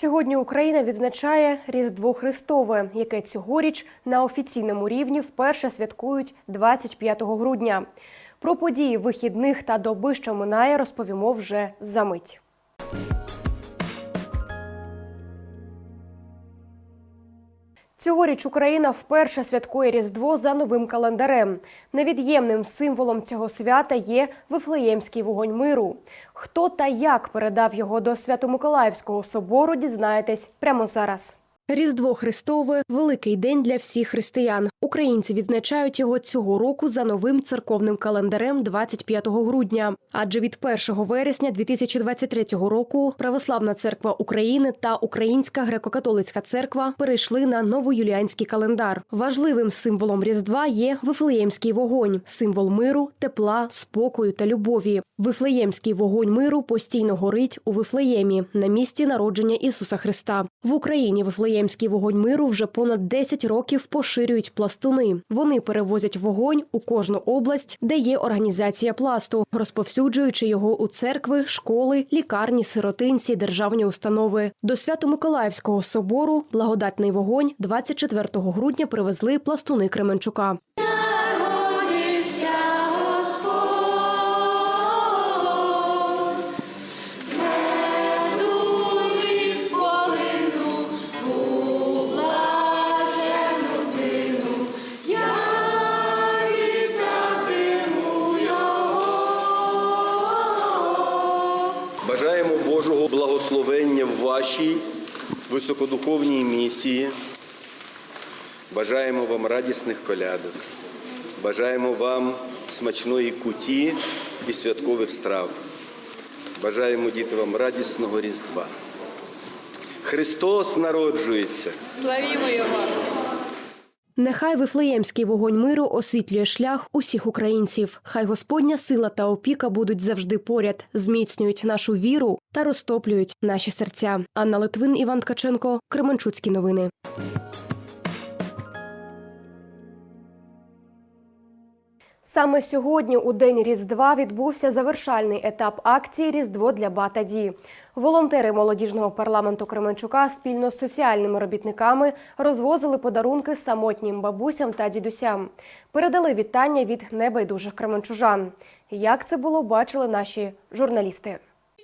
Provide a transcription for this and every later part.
Сьогодні Україна відзначає Різдво Христове, яке цьогоріч на офіційному рівні вперше святкують 25 грудня. Про події вихідних та доби, що минає, розповімо вже за мить. Цьогоріч Україна вперше святкує Різдво за новим календарем. Невід'ємним символом цього свята є Вифлеємський вогонь миру. Хто та як передав його до Свято-Миколаївського собору, дізнаєтесь прямо зараз. Різдво Христове великий день для всіх християн. Українці відзначають його цього року за новим церковним календарем 25 грудня. Адже від 1 вересня 2023 року Православна церква України та Українська греко-католицька церква перейшли на новоюліанський календар. Важливим символом Різдва є Вифлеємський вогонь, символ миру, тепла, спокою та любові. Вифлеємський вогонь миру постійно горить у Вифлеємі на місці народження Ісуса Христа. В Україні Вифлеємський вогонь миру вже понад 10 років поширюють пластуни. Вони перевозять вогонь у кожну область, де є організація пласту, розповсюджуючи його у церкви, школи, лікарні, сиротинці, державні установи. До Свято-Миколаївського собору благодатний вогонь 24 грудня привезли пластуни Кременчука. Бажаємо Божого благословення в вашій високодуховній місії. Бажаємо вам радісних колядок. Бажаємо вам смачної куті і святкових страв. Бажаємо діти вам радісного Різдва. Христос народжується. Славімо його! Нехай вифлеємський вогонь миру освітлює шлях усіх українців. Хай Господня сила та опіка будуть завжди поряд, зміцнюють нашу віру та розтоплюють наші серця. Анна Литвин, Іван Ткаченко, Кременчуцькі новини. Саме сьогодні, у день Різдва, відбувся завершальний етап акції Різдво для Батаді. ді. Волонтери молодіжного парламенту Кременчука спільно з соціальними робітниками розвозили подарунки самотнім бабусям та дідусям. Передали вітання від небайдужих кременчужан. Як це було, бачили наші журналісти.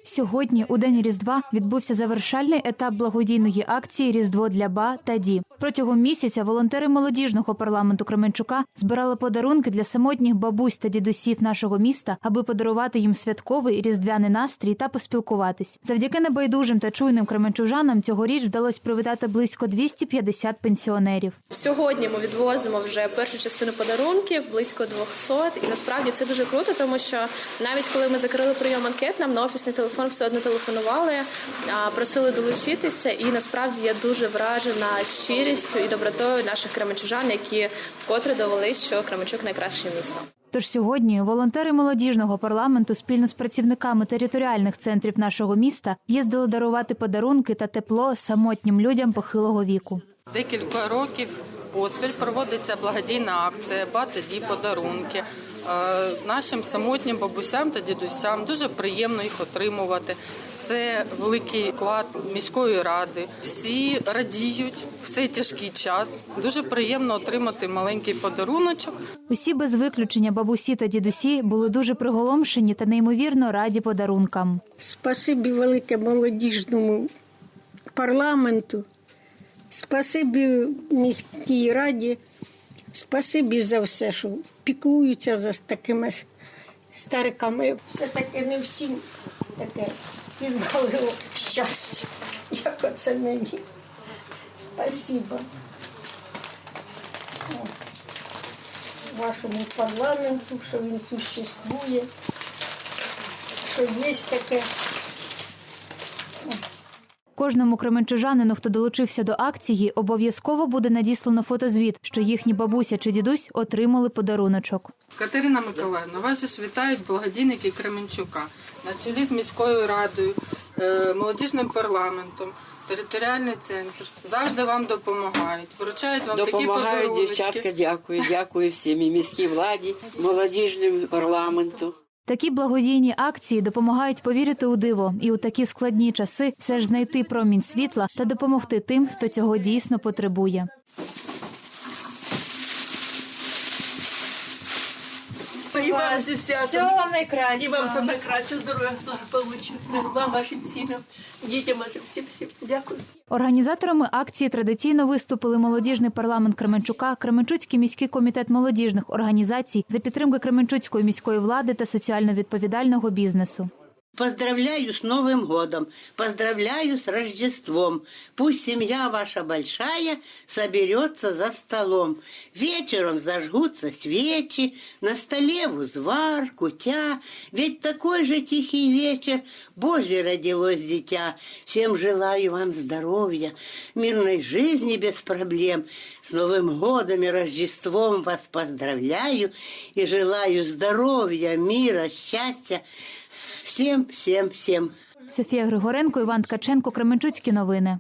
Сьогодні, у день Різдва, відбувся завершальний етап благодійної акції Різдво для Ба та Ді. Протягом місяця волонтери молодіжного парламенту Кременчука збирали подарунки для самотніх бабусь та дідусів нашого міста, аби подарувати їм святковий різдвяний настрій та поспілкуватись. Завдяки небайдужим та чуйним кременчужанам цьогоріч вдалося привітати близько 250 пенсіонерів. Сьогодні ми відвозимо вже першу частину подарунків, близько 200. І насправді це дуже круто, тому що навіть коли ми закрили прийом анкет, нам на офісний телефон все одно телефонували, просили долучитися. І насправді я дуже вражена щирістю і добротою наших кременчужан, які вкотре довели, що Кременчук найкраще місто. Тож сьогодні волонтери молодіжного парламенту спільно з працівниками територіальних центрів нашого міста їздили дарувати подарунки та тепло самотнім людям похилого віку. Декілька років поспіль проводиться благодійна акція «Батаді подарунки. Е, Нашим самотнім бабусям та дідусям дуже приємно їх отримувати. Це великий вклад міської ради. Всі радіють в цей тяжкий час. Дуже приємно отримати маленький подаруночок. Усі без виключення бабусі та дідусі були дуже приголомшені та неймовірно раді подарункам. Спасибі велике молодіжному парламенту, спасибі міській раді, спасибі за все, що піклуються за такими стариками. Все-таки не всім таке відвалило щастя, як оце мені. Спасибо. Вашому парламенту, що він существує, що є таке. Кожному кременчужанину, хто долучився до акції, обов'язково буде надіслано фотозвіт, що їхні бабуся чи дідусь отримали подаруночок. Катерина Миколаївна, вас же ж вітають благодійники Кременчука на чолі з міською радою, е, молодіжним парламентом. Територіальний центр завжди вам допомагають, вручають вам такі подарунки. дівчатка, дякую, дякую всім і міській владі, молодіжному парламенту. Такі благодійні акції допомагають повірити у диво і у такі складні часи все ж знайти промінь світла та допомогти тим, хто цього дійсно потребує. Святом. Всього вам найкращого. І вам все найкраще здоров'я, благополуччя. Вам, вашим сім'ям, дітям вашим всім всім. Дякую. Організаторами акції традиційно виступили молодіжний парламент Кременчука, Кременчуцький міський комітет молодіжних організацій за підтримки Кременчуцької міської влади та соціально відповідального бізнесу. Поздравляю с Новым годом, поздравляю с Рождеством. Пусть семья ваша большая соберется за столом. Вечером зажгутся свечи, на столе узвар, кутя. Ведь такой же тихий вечер Божий родилось дитя. Всем желаю вам здоровья, мирной жизни без проблем. С Новым годом и Рождеством вас поздравляю и желаю здоровья, мира, счастья. Всем, всем, всем. Софія Григоренко, Іван Ткаченко, Кременчуцькі новини.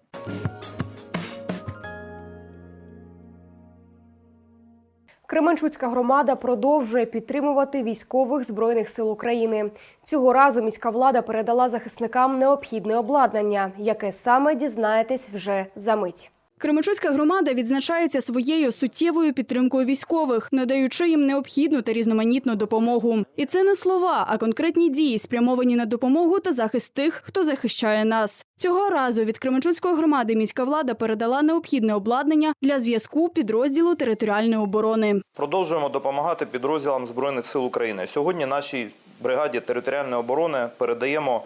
Кременчуцька громада продовжує підтримувати військових збройних сил України. Цього разу міська влада передала захисникам необхідне обладнання, яке саме дізнаєтесь вже за мить. Кременчуцька громада відзначається своєю суттєвою підтримкою військових, надаючи їм необхідну та різноманітну допомогу. І це не слова, а конкретні дії, спрямовані на допомогу та захист тих, хто захищає нас. Цього разу від Кременчуцької громади міська влада передала необхідне обладнання для зв'язку підрозділу територіальної оборони. Продовжуємо допомагати підрозділам Збройних сил України. Сьогодні нашій бригаді територіальної оборони передаємо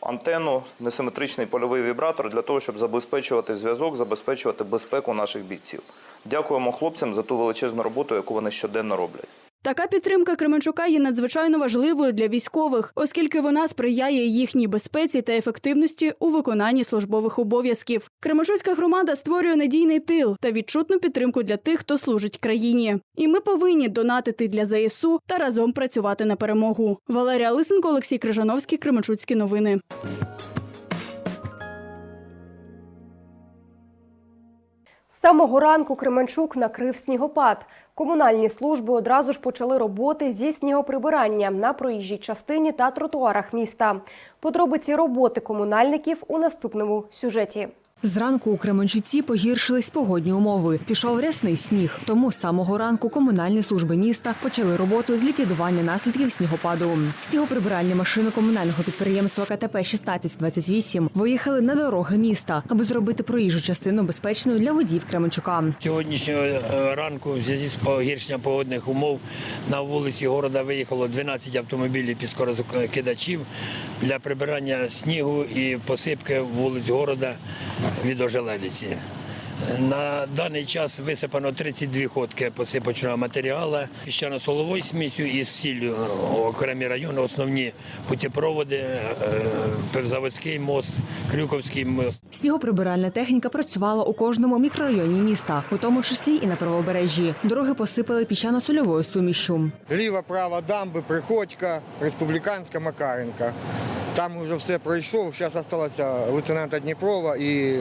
антенну, несиметричний польовий вібратор для того, щоб забезпечувати зв'язок, забезпечувати безпеку наших бійців. Дякуємо хлопцям за ту величезну роботу, яку вони щоденно роблять. Така підтримка Кременчука є надзвичайно важливою для військових, оскільки вона сприяє їхній безпеці та ефективності у виконанні службових обов'язків. Кременчуцька громада створює надійний тил та відчутну підтримку для тих, хто служить країні. І ми повинні донатити для ЗСУ та разом працювати на перемогу. Валерія Лисенко, Олексій Крижановський, Кременчуцькі новини. З самого ранку Кременчук накрив снігопад. Комунальні служби одразу ж почали роботи зі снігоприбирання на проїжджій частині та тротуарах міста. Подробиці роботи комунальників у наступному сюжеті. Зранку у Кременчуці погіршились погодні умови. Пішов рясний сніг. Тому з самого ранку комунальні служби міста почали роботу з ліквідування наслідків снігопаду. Снігоприбиральні машини комунального підприємства КТП 1628 виїхали на дороги міста, аби зробити проїжджу частину безпечною для водіїв Кременчука. Сьогоднішнього е, ранку в зв'язку з погіршенням погодних умов на вулиці міста виїхало 12 автомобілів піскорозкидачів для прибирання снігу і посипки вулиць міста від ожеледиці. На даний час висипано 32 ходки посипочного матеріалу, піщано-соловою смісю і з сіллю окремі райони, основні путепроводи, е, Певзаводський мост, Крюковський мост. Снігоприбиральна техніка працювала у кожному мікрорайоні міста, у тому числі і на правобережжі. Дороги посипали піщано-сольовою сумішю. Ліва, права дамби, Приходька, Республіканська, Макаренка. Там вже все пройшов. Зараз залишилося лейтенанта Дніпрова і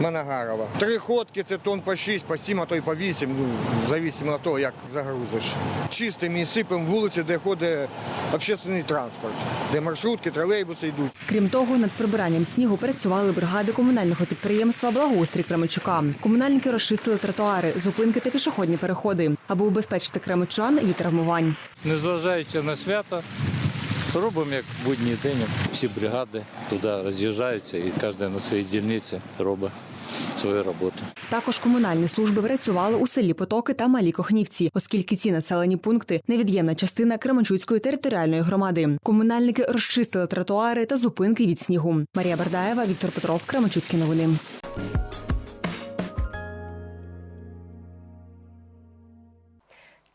Манагарова. Три ходки це тонн по 6, по 7, а то й по 8, ну, зависимо від того, як загрузиш. Чистимо і сипемо вулиці, де ходить общественний транспорт, де маршрутки, тролейбуси йдуть. Крім того, над прибиранням снігу працювали бригади комунального підприємства Благоустрій Кременчука. Комунальники розчистили тротуари, зупинки та пішохідні переходи, аби убезпечити кременчан від травмувань. Незважаючи на свято, робимо як будній день. Всі бригади туди роз'їжджаються і кожен на своїй дільниці робить свою роботу. Також комунальні служби працювали у селі Потоки та Малі Кохнівці, оскільки ці населені пункти невід'ємна частина Кременчуцької територіальної громади. Комунальники розчистили тротуари та зупинки від снігу. Марія Бардаєва, Віктор Петров, Кременчуцькі новини.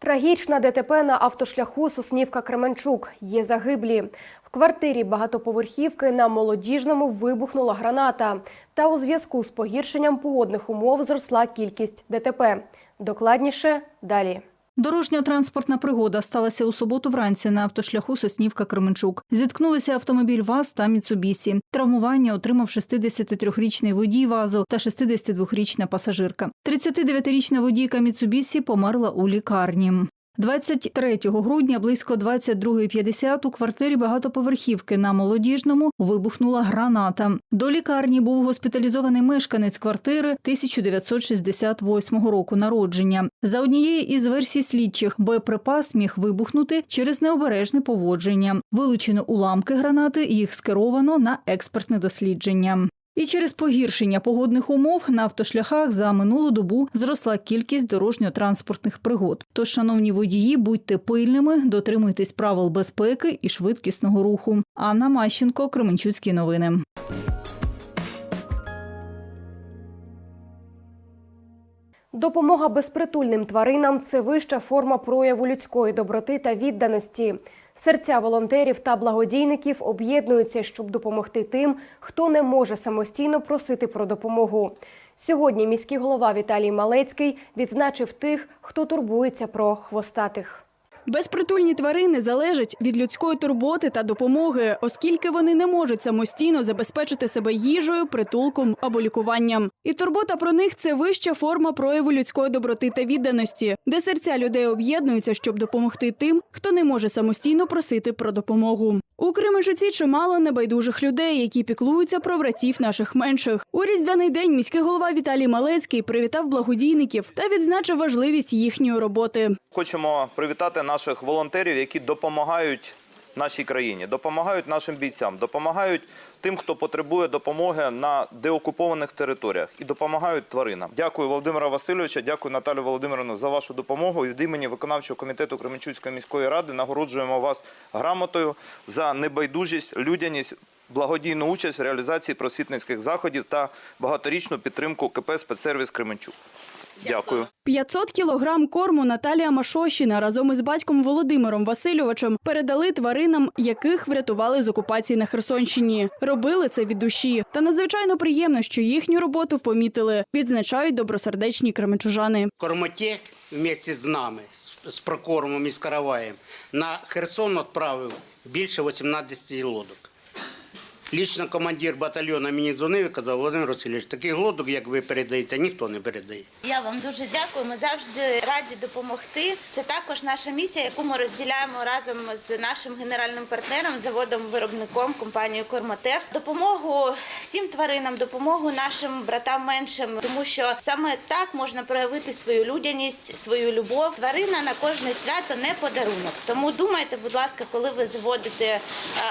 Трагічна ДТП на автошляху Соснівка Кременчук. Є загиблі. В квартирі багатоповерхівки на молодіжному вибухнула граната. Та у зв'язку з погіршенням погодних умов зросла кількість ДТП. Докладніше далі. Дорожньо-транспортна пригода сталася у суботу вранці на автошляху Соснівка Кременчук. Зіткнулися автомобіль ВАЗ та Міцубісі. Травмування отримав 63-річний водій ВАЗу та 62-річна пасажирка. 39-річна водійка Міцубісі померла у лікарні. 23 грудня близько 22.50 у квартирі багатоповерхівки на молодіжному вибухнула граната. До лікарні був госпіталізований мешканець квартири 1968 року народження. За однією із версій слідчих, боєприпас міг вибухнути через необережне поводження. Вилучено уламки гранати, їх скеровано на експертне дослідження. І через погіршення погодних умов на автошляхах за минулу добу зросла кількість дорожньо-транспортних пригод. Тож, шановні водії, будьте пильними, дотримуйтесь правил безпеки і швидкісного руху. Анна Мащенко, Кременчуцькі новини. Допомога безпритульним тваринам це вища форма прояву людської доброти та відданості. Серця волонтерів та благодійників об'єднуються, щоб допомогти тим, хто не може самостійно просити про допомогу. Сьогодні міський голова Віталій Малецький відзначив тих, хто турбується про хвостатих. Безпритульні тварини залежать від людської турботи та допомоги, оскільки вони не можуть самостійно забезпечити себе їжею, притулком або лікуванням. І турбота про них це вища форма прояву людської доброти та відданості, де серця людей об'єднуються, щоб допомогти тим, хто не може самостійно просити про допомогу. У Кременчуці чимало небайдужих людей, які піклуються про братів наших менших. У різдвяний день міський голова Віталій Малецький привітав благодійників та відзначив важливість їхньої роботи. Хочемо привітати наших волонтерів, які допомагають нашій країні, допомагають нашим бійцям, допомагають тим, хто потребує допомоги на деокупованих територіях і допомагають тваринам. Дякую Володимира Васильовича, дякую Наталю Володимировну за вашу допомогу. Від імені виконавчого комітету Кременчуцької міської ради нагороджуємо вас грамотою за небайдужість, людяність. Благодійну участь в реалізації просвітницьких заходів та багаторічну підтримку КП «Спецсервіс Кременчук. Дякую. 500 кілограм корму Наталія Машощіна разом із батьком Володимиром Васильовичем передали тваринам, яких врятували з окупації на Херсонщині. Робили це від душі. Та надзвичайно приємно, що їхню роботу помітили. Відзначають добросердечні кременчужани. Кормотех вместе з нами, з- з прокормом і з караваєм, на Херсон відправив більше 18 лодок. Лічно командир батальйону мені дзвонив і казав, Володимир Васильович, таких лодок, як ви передаєте, ніхто не передає. Я вам дуже дякую. Ми завжди раді допомогти. Це також наша місія, яку ми розділяємо разом з нашим генеральним партнером, заводом-виробником компанією Кормотех. Допомогу всім тваринам, допомогу нашим братам меншим, тому що саме так можна проявити свою людяність, свою любов. Тварина на кожне свято не подарунок. Тому думайте, будь ласка, коли ви заводите е,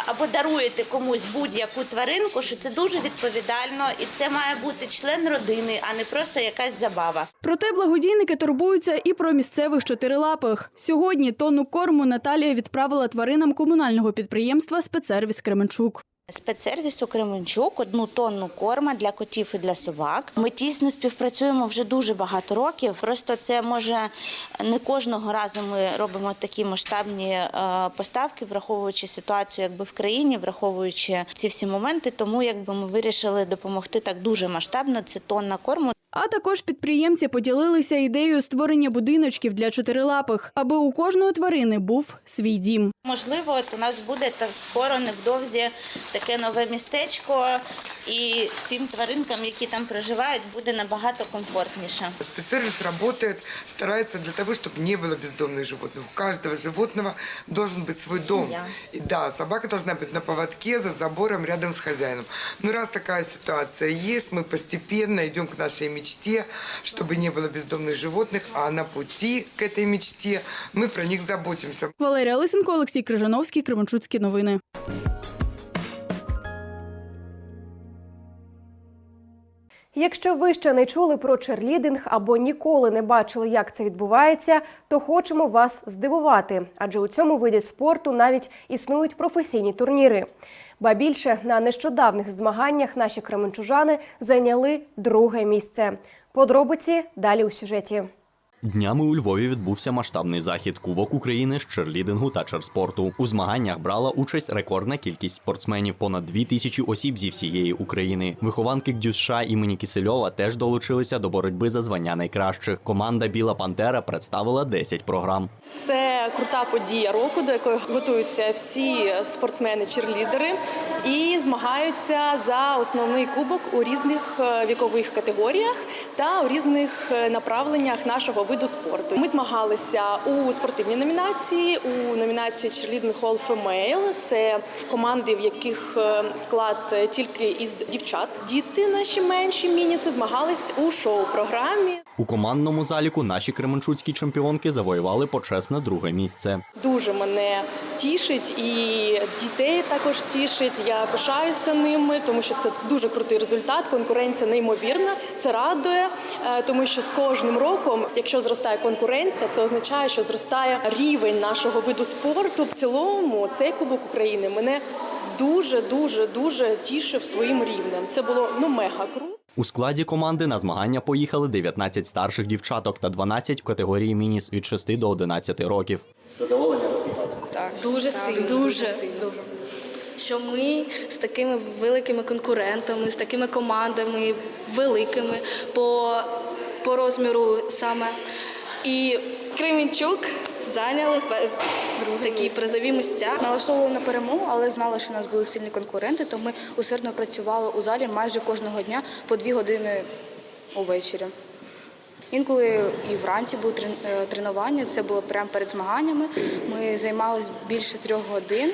або даруєте комусь будь-яку тваринку, що це дуже відповідально і це має бути член родини, а не просто якась забава. Проте благодійники турбуються і про місцевих чотирилапих. Сьогодні тонну корму Наталія відправила тваринам комунального підприємства Спецсервіс Кременчук. Спецсервісу Кременчук одну тонну корма для котів і для собак. Ми тісно співпрацюємо вже дуже багато років. Просто це може не кожного разу ми робимо такі масштабні е, поставки, враховуючи ситуацію, якби в країні, враховуючи ці всі моменти. Тому якби ми вирішили допомогти так дуже масштабно. Це тонна корму. А також підприємці поділилися ідеєю створення будиночків для чотирилапих, аби у кожної тварини був свій дім. Можливо, от у нас буде так скоро невдовзі таке нове містечко, і всім тваринкам, які там проживають, буде набагато комфортніше. Спецсервис работает, старается для того, чтобы не было бездомных животных. У каждого животного должен быть свой дом. Семья. И да, собака должна быть на поводке, за забором, рядом с хозяином. Но раз такая ситуация есть, мы постепенно идем к нашей мечте, чтобы не было бездомных животных, а на пути к этой мечте мы про них заботимся. Валерія Лисенко, Олексій Крижановський, Кременчуцькі новини. Якщо ви ще не чули про черлідинг або ніколи не бачили, як це відбувається, то хочемо вас здивувати, адже у цьому виді спорту навіть існують професійні турніри. Ба більше на нещодавних змаганнях наші кременчужани зайняли друге місце. Подробиці далі у сюжеті. Днями у Львові відбувся масштабний захід Кубок України з черлідингу та черспорту. У змаганнях брала участь рекордна кількість спортсменів понад дві тисячі осіб зі всієї України. Вихованки ГДЮСШ імені Кисельова теж долучилися до боротьби за звання найкращих. Команда Біла Пантера представила 10 програм. Це крута подія року, до якої готуються всі спортсмени-черлідери і змагаються за основний кубок у різних е, вікових категоріях та у різних е, направленнях нашого виду спорту. Ми змагалися у спортивній номінації, у номінації Cheerleading Hall Female. Це команди, в яких е, склад е, тільки із дівчат. Діти наші менші мініси змагались у шоу-програмі. У командному заліку наші кременчуцькі чемпіонки завоювали почесне друге місце. Дуже мене тішить і дітей також тішить. Я пишаюся ними, тому що це дуже крутий результат. Конкуренція неймовірна. Це радує, е, тому що з кожним роком, якщо зростає конкуренція, це означає, що зростає рівень нашого виду спорту. В цілому цей кубок України мене дуже дуже дуже тішив своїм рівнем. Це було ну мега круто. У складі команди на змагання поїхали 19 старших дівчаток та 12 в категорії мініс від 6 до 11 років. Задоволення результатом? Так, дуже Так, сильно. дуже сильно. Що ми з такими великими конкурентами, з такими командами великими по, по розміру саме. І Кременчук зайняли такі призові місця. Налаштовували на перемогу, але знали, що у нас були сильні конкуренти, то ми усердно працювали у залі майже кожного дня по дві години увечері. Інколи і вранці були е, тренування, це було прямо перед змаганнями. Ми займалися більше трьох годин,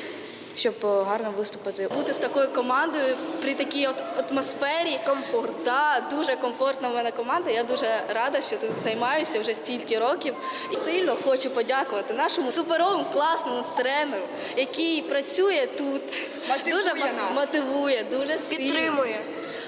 щоб е, гарно виступити. Бути з такою командою при такій от атмосфері. Комфорт. Так, дуже комфортна в мене команда. Я дуже рада, що тут займаюся вже стільки років. І сильно хочу подякувати нашому суперовому класному тренеру, який працює тут, дуже нас. мотивує, дуже сильно. Підтримує.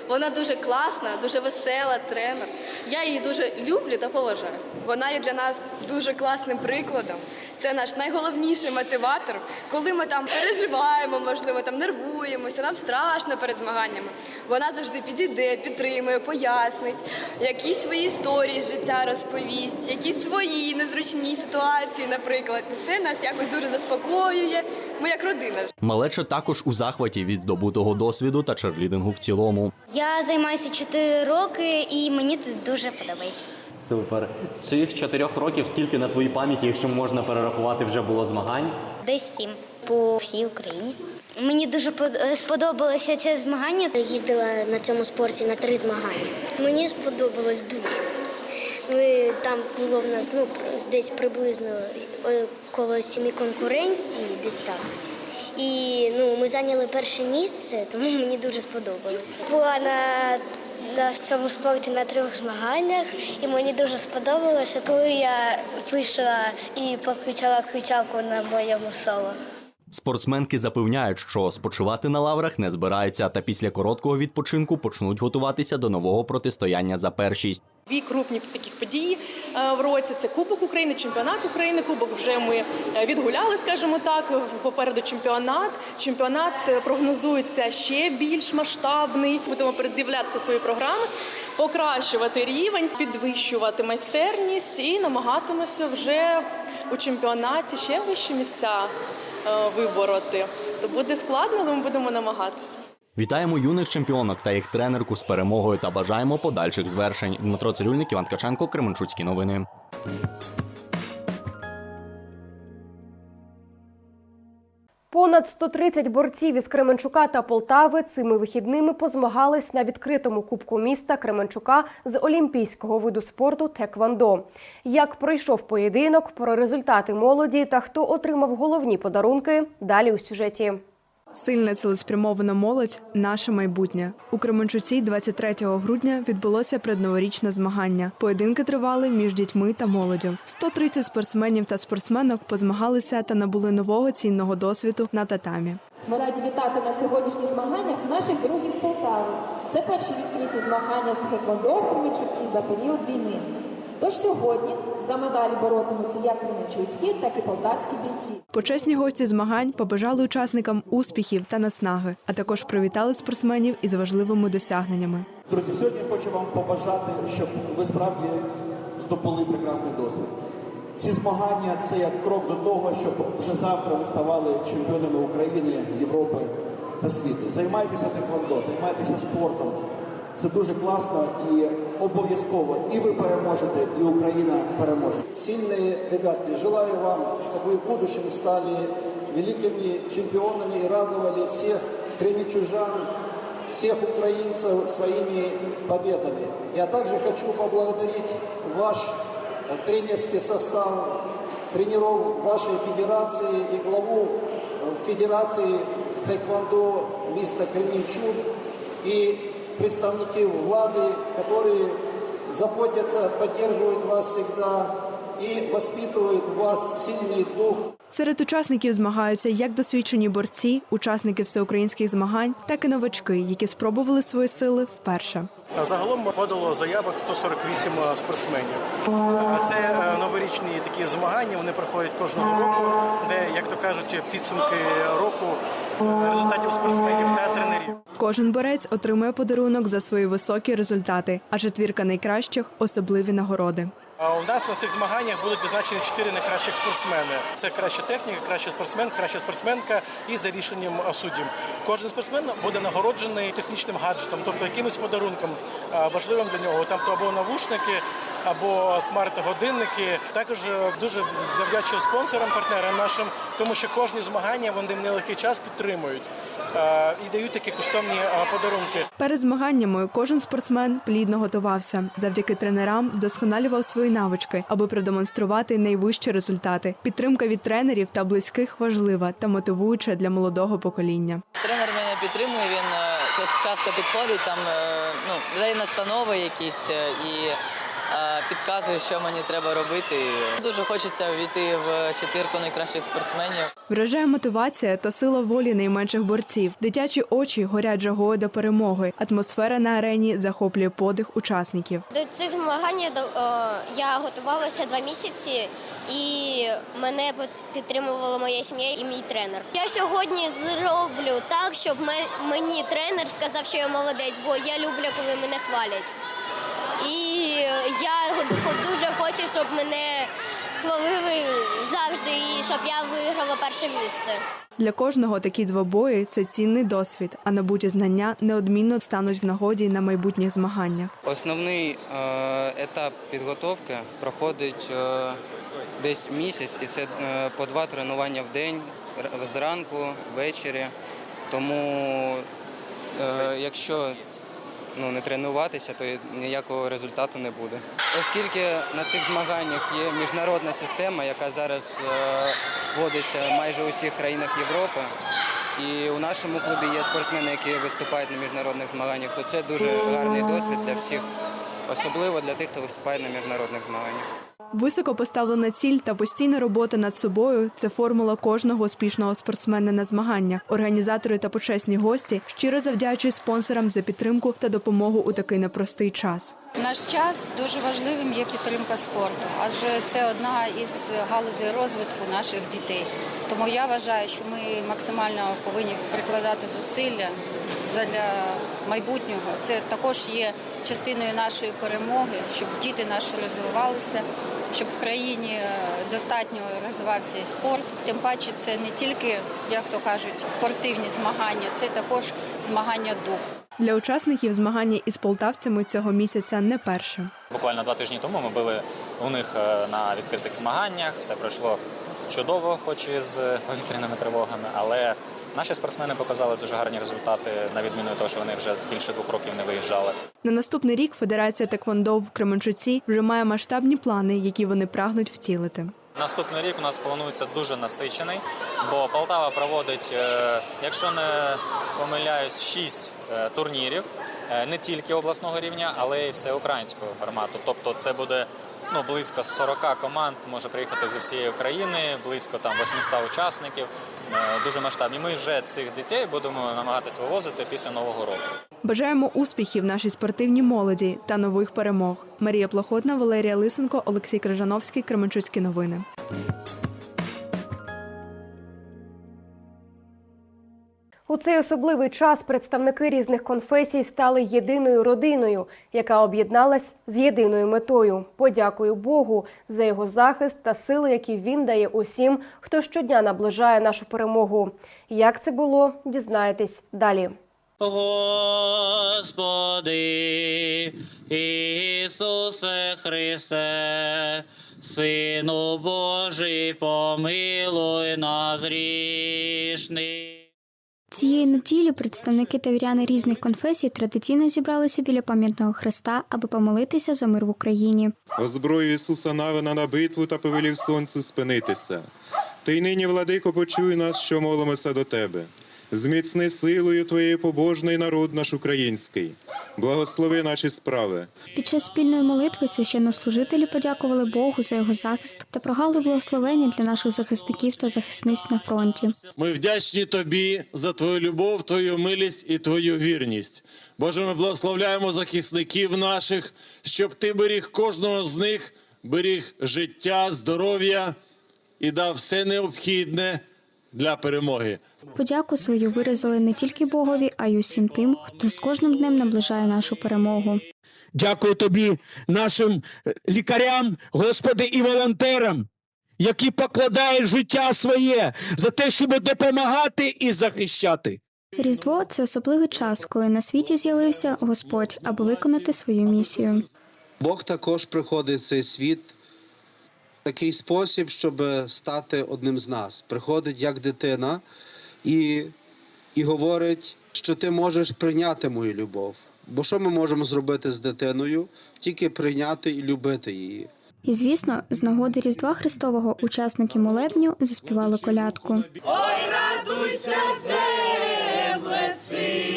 Вона дуже класна, дуже весела тренер. Я її дуже люблю та поважаю. Вона є для нас дуже класним прикладом. Це наш найголовніший мотиватор, коли ми там переживаємо, можливо, там нервуємося, нам страшно перед змаганнями. Вона завжди підійде, підтримує, пояснить, якісь свої історії з життя розповість, якісь свої незручні ситуації, наприклад. Це нас якось дуже заспокоює. Ми як родина. Малеча також у захваті від здобутого досвіду та черлідингу в цілому. Я займаюся 4 роки і мені тут дуже подобається. Супер. З цих чотирьох років скільки на твоїй пам'яті, якщо можна перерахувати, вже було змагань? Десь сім по всій Україні. Мені дуже е, сподобалося це змагання. Я їздила на цьому спорті на три змагання. Мені сподобалось дуже. Ми, там було в нас ну, десь приблизно е, коло сімі конкуренцій, десь так. І ну, ми зайняли перше місце, тому мені дуже сподобалося. Була на, на цьому спорті на трьох змаганнях, і мені дуже сподобалося, коли я вийшла і покричала кричалку на моєму соло. Спортсменки запевняють, що спочивати на лаврах не збираються, та після короткого відпочинку почнуть готуватися до нового протистояння за першість. Дві крупні таких події е, в році це Кубок України, чемпіонат України. Кубок вже ми е, відгуляли, скажімо так. Попереду чемпіонат. Чемпіонат е, прогнозується ще більш масштабний. Будемо передивлятися свої програми, покращувати рівень, підвищувати майстерність і намагатимося вже у чемпіонаті ще вищі місця вибороти. То буде складно, але ми будемо намагатися. Вітаємо юних чемпіонок та їх тренерку з перемогою та бажаємо подальших звершень. Дмитро Цирюльник, Іван Ткаченко, Кременчуцькі новини. Понад 130 борців із Кременчука та Полтави цими вихідними позмагались на відкритому кубку міста Кременчука з олімпійського виду спорту Теквандо. Як пройшов поєдинок, про результати молоді та хто отримав головні подарунки – далі у сюжеті. Сильна цілеспрямована молодь наше майбутнє. У Кременчуці 23 грудня відбулося предноворічне змагання. Поєдинки тривали між дітьми та молоддю. 130 спортсменів та спортсменок позмагалися та набули нового цінного досвіду на татамі. Ми раді вітати на сьогоднішніх змаганнях наших друзів з Полтави. Це перші відкриті змагання з тхеквондо в Кременчуці за період війни. Тож сьогодні за медалі боротимуться як кременчуцькі, так і полтавські бійці. Почесні гості змагань побажали учасникам успіхів та наснаги, а також привітали спортсменів із важливими досягненнями. Друзі, сьогодні хочу вам побажати, щоб ви справді здобули прекрасний досвід. Ці змагання це як крок до того, щоб вже завтра ви ставали чемпіонами України, Європи та світу. Займайтеся теквондо, займайтеся спортом. Це дуже класно і обов'язково і ви переможете, і Україна переможе. Сильные ребятки, желаю вам, чтобы вы в будущем стали великими чемпионами и радовали всех кременчужан, всех украинцев своими победами. Я также хочу поблагодарить ваш э, тренерский состав тренеров вашей федерации и главу э, Федерации Тэквондо міста Кременчуг и представники влады, которые заботятся, поддерживают вас всегда и воспитывают в вас сильный дух Серед учасників змагаються як досвідчені борці, учасники всеукраїнських змагань, так і новачки, які спробували свої сили вперше. Загалом подало заявок 148 спортсменів. Це е, новорічні такі змагання. Вони проходять кожного року, де, як то кажуть, підсумки року е, результатів спортсменів та тренерів. Кожен борець отримує подарунок за свої високі результати, а четвірка найкращих особливі нагороди. У нас на цих змаганнях будуть визначені чотири найкращих спортсмени. Це краща техніка, кращий спортсмен, краща спортсменка і за рішенням суддів. Кожен спортсмен буде нагороджений технічним гаджетом, тобто якимось подарунком важливим для нього. Там то або навушники, або смарт-годинники. Також е, дуже завдячую спонсорам, партнерам нашим, тому що кожні змагання вони в нелегкий час підтримують і дають такі коштовні е, подарунки. Перед змаганнями кожен спортсмен плідно готувався. Завдяки тренерам вдосконалював свої навички, аби продемонструвати найвищі результати. Підтримка від тренерів та близьких важлива та мотивуюча для молодого покоління. Тренер мене підтримує, він е, час- часто підходить, там е, ну, дає настанови якісь е, і е, підказує, що мені треба робити. Дуже хочеться війти в четвірку найкращих спортсменів. Вражає мотивація та сила волі найменших борців. Дитячі очі горять жагою до перемоги. Атмосфера на арені захоплює подих учасників. До цих змагань я, до- е, я готувалася два місяці, і мене під- підтримувала моя сім'я і мій тренер. Я сьогодні зроблю так, щоб мені тренер сказав, що я молодець, бо я люблю, коли мене хвалять. І я дуже хочу, щоб мене хвалили завжди, і щоб я виграла перше місце. Для кожного такі двобої це цінний досвід, а набуті знання неодмінно стануть в нагоді на майбутніх змаганнях. Основний е, етап підготовки проходить е, десь місяць, і це е, по два тренування в день зранку, ввечері. Тому е, якщо ну, не тренуватися, то ніякого результату не буде. Оскільки на цих змаганнях є міжнародна система, яка зараз е, вводиться майже у всіх країнах Європи. І у нашому клубі є спортсмени, які виступають на міжнародних змаганнях, то це дуже гарний досвід для всіх, особливо для тих, хто виступає на міжнародних змаганнях. Високо поставлена ціль та постійна робота над собою це формула кожного успішного спортсмена на змаганнях. Організатори та почесні гості щиро завдячують спонсорам за підтримку та допомогу у такий непростий час. Наш час дуже важливим є підтримка спорту, адже це одна із галузей розвитку наших дітей. Тому я вважаю, що ми максимально повинні прикладати зусилля для майбутнього. Це також є частиною нашої перемоги, щоб діти наші розвивалися, щоб в країні е, достатньо розвивався і спорт. Тим паче, це не тільки, як то кажуть, спортивні змагання, це також змагання духу. Для учасників змагання із полтавцями цього місяця не перше. Буквально два тижні тому ми були у них е, на відкритих змаганнях. Все пройшло чудово, хоч і з повітряними тривогами, але наші спортсмени показали дуже гарні результати, на відміну від того, що вони вже більше двох років не виїжджали. На наступний рік Федерація Теквондо в Кременчуці вже має масштабні плани, які вони прагнуть втілити. Наступний рік у нас планується дуже насичений, бо Полтава проводить, е, якщо не помиляюсь, шість е, турнірів е, не тільки обласного рівня, але й всеукраїнського формату. Тобто, це буде ну близько 40 команд, може приїхати зі всієї України, близько там 800 учасників. Е, Дуже масштабні. Ми вже цих дітей будемо намагатися вивозити після нового року. Бажаємо успіхів нашій спортивній молоді та нових перемог. Марія Плохотна, Валерія Лисенко, Олексій Крижановський, Кременчуцькі новини. У цей особливий час представники різних конфесій стали єдиною родиною, яка об'єдналась з єдиною метою. Подякую Богу за його захист та сили, які він дає усім, хто щодня наближає нашу перемогу. Як це було, дізнаєтесь далі. Господи, Ісусе Христе, Сину Божий, помилуй нас грішних. Цієї неділі представники тавіряни різних конфесій традиційно зібралися біля пам'ятного хреста, аби помолитися за мир в Україні. Озброю Ісуса Навина на битву та повелів сонцю спинитися. Ти й нині, владико, почуй нас, що молимося до тебе. Зміцни силою твоєї побожний народ наш український. Благослови наші справи. Під час спільної молитви священнослужителі подякували Богу за його захист та прогали благословення для наших захисників та захисниць на фронті. Ми вдячні тобі за твою любов, твою милість і твою вірність. Боже, ми благословляємо захисників наших, щоб ти беріг кожного з них, беріг життя, здоров'я і дав все необхідне для перемоги. Подяку свою виразили не тільки Богові, а й усім тим, хто з кожним днем наближає нашу перемогу. Дякую тобі, нашим е, лікарям, Господи, і волонтерам, які покладають життя своє за те, щоб допомагати і захищати. Різдво це особливий час, коли на світі з'явився Господь, аби виконати свою місію. Бог також приходить в цей світ в такий спосіб, щоб стати одним з нас. Приходить як дитина і, і говорить, що ти можеш прийняти мою любов. Бо що ми можемо зробити з дитиною? Тільки прийняти і любити її. І звісно, з нагоди Різдва Христового учасники молебню заспівали колядку. Ой, радуйся, земле, син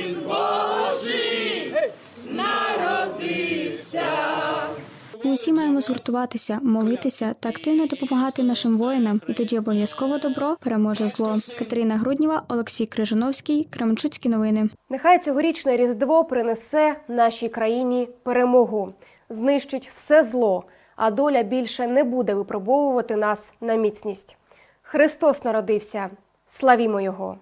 усі маємо згуртуватися, молитися та активно допомагати нашим воїнам, і тоді обов'язково добро переможе зло. Катерина Грудніва, Олексій Крижановський, Кременчуцькі новини. Нехай цьогорічне Різдво принесе нашій країні перемогу, знищить все зло, а доля більше не буде випробовувати нас на міцність. Христос народився. Славімо Його!